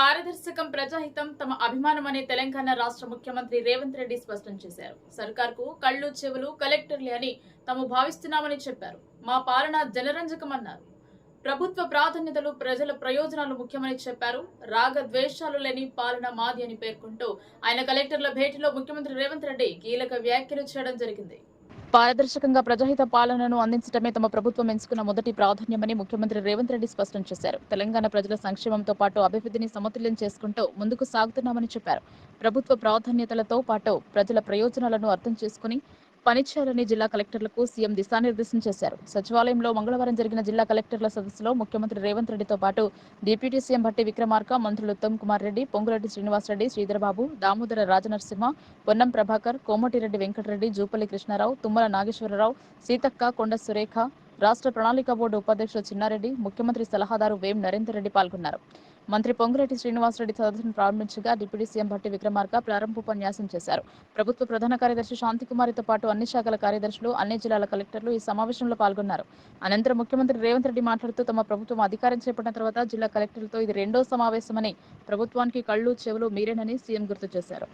పారదర్శకం ప్రజాహితం తమ అభిమానమనే తెలంగాణ రాష్ట్ర ముఖ్యమంత్రి రేవంత్ రెడ్డి స్పష్టం చేశారు. సర్కార్కు కళ్ళు చెవులు కలెక్టర్లే అని తాము భావిస్తున్నామని చెప్పారు. మా పాలన జనరంజకమన్నారు. ప్రభుత్వ ప్రాధాన్యతలు ప్రజల ప్రయోజనాలు ముఖ్యమని చెప్పారు. రాగ ద్వేషాలు లేని పాలన మాది అని పేర్కొంటూ ఆయన కలెక్టర్ల భేటీలో ముఖ్యమంత్రి రేవంత్ రెడ్డి కీలక వ్యాఖ్యలు చేయడం జరిగింది. పారదర్శకంగా ప్రజాహిత పాలనను అందించడమే తమ ప్రభుత్వం ఎంచుకున్న మొదటి ప్రాధాన్యమని ముఖ్యమంత్రి రేవంత్ రెడ్డి స్పష్టం చేశారు. తెలంగాణ ప్రజల సంక్షేమంతో పాటు అభివృద్ధిని సమతుల్యం చేసుకుంటూ ముందుకు సాగుతున్నామని చెప్పారు. ప్రభుత్వ ప్రాధాన్యతలతో పాటు ప్రజల ప్రయోజనాలను అర్థం చేసుకుని పనిచేయాలని జిల్లా కలెక్టర్లకు సీఎం దిశానిర్దేశం చేశారు. సచివాలయంలో మంగళవారం జరిగిన జిల్లా కలెక్టర్ల సదస్సులో ముఖ్యమంత్రి రేవంత్ రెడ్డితో పాటు డిప్యూటీ సీఎం భట్టి విక్రమార్క మంత్రులు ఉత్తమ్ కుమార్ రెడ్డి పొంగురెడ్డి శ్రీనివాసరెడ్డి శ్రీధరబాబు దామోదర రాజనరసింహ పొన్నం ప్రభాకర్ కోమటిరెడ్డి వెంకటరెడ్డి జూపల్లి కృష్ణారావు తుమ్మల నాగేశ్వరరావు సీతక్క కొండ సురేఖ రాష్ట్ర ప్రణాళిక బోర్డు ఉపాధ్యక్షుడు చిన్నారెడ్డి ముఖ్యమంత్రి సలహాదారు వేం నరేందర్ రెడ్డి పాల్గొన్నారు. మంత్రి పొంగురెడ్డి శ్రీనివాసరెడ్డి సదస్సును ప్రారంభించగా deputy C M Bhatti Vikramarka ప్రారంభోపన్యాసం చేశారు. ప్రభుత్వ ప్రధాన కార్యదర్శి శాంతికుమారితో పాటు అన్ని శాఖల కార్యదర్శులు అన్ని జిల్లాల కలెక్టర్లు ఈ సమావేశంలో పాల్గొన్నారు. అనంతరం ముఖ్యమంత్రి రేవంత్ రెడ్డి మాట్లాడుతూ తమ ప్రభుత్వం అధికారం చేపట్టిన తర్వాత జిల్లా కలెక్టర్లతో ఇది రెండో సమావేశమని ప్రభుత్వానికి కళ్ళు చెవులు మీరేనని సీఎం గుర్తు చేశారు.